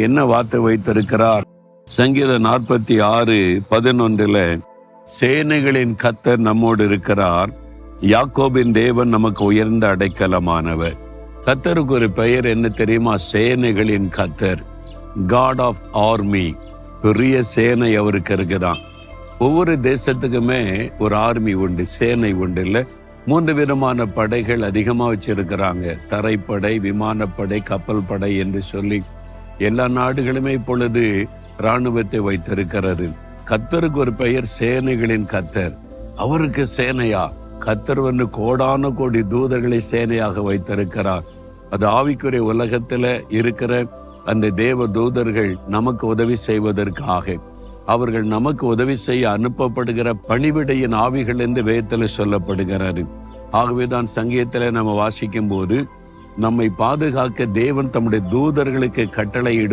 என்ன வார்த்தை வைத்திருக்கிறார்? சங்கீத நாற்பத்தி ஆறு பதினொன்றுல சேனைகளின் கத்தர் நம்மோடு இருக்கிறார். யாக்கோபின் தேவன் நமக்கு உயர்ந்த அடைக்கலமானவர். கத்தருக்கு ஒரு பெயர் என்ன தெரியுமா? சேனைகளின் கத்தர் காட் ஆஃப் ஆர்மி பெரிய சேனை அவருக்கு இருக்குதான் ஒவ்வொரு தேசத்துக்குமே ஒரு ஆர்மி உண்டு சேனை உண்டு இல்லை. மூன்று விதமான படைகள் அதிகமாக வச்சிருக்கிறாங்க. தரைப்படை விமானப்படை கப்பல் படை என்று சொல்லி எல்லா நாடுகளுமே இப்பொழுது இராணுவத்தை வைத்திருக்கிறது. கத்தருக்கு ஒரு பெயர் சேனைகளின் கத்தர் அவருக்கு சேனையா? கத்தர் வந்து கோடான கோடி தூதர்களை சேனையாக வைத்திருக்கிறார். அது ஆவிக்குரிய உலகத்துல இருக்கிற அந்த தேவ தூதர்கள் நமக்கு உதவி செய்வதற்காக. அவர்கள் நமக்கு உதவி செய்ய அனுப்பப்படுகிற பணிவிடையின் ஆவிகள் என்று வேதத்தில் சொல்லப்படுகிறாரு ஆகவேதான் சங்கீதத்துல நம்ம வாசிக்கும் போது நம்மை பாதுகாக்க தேவன் தம்முடைய தூதர்களுக்கு கட்டளையிடுவார்.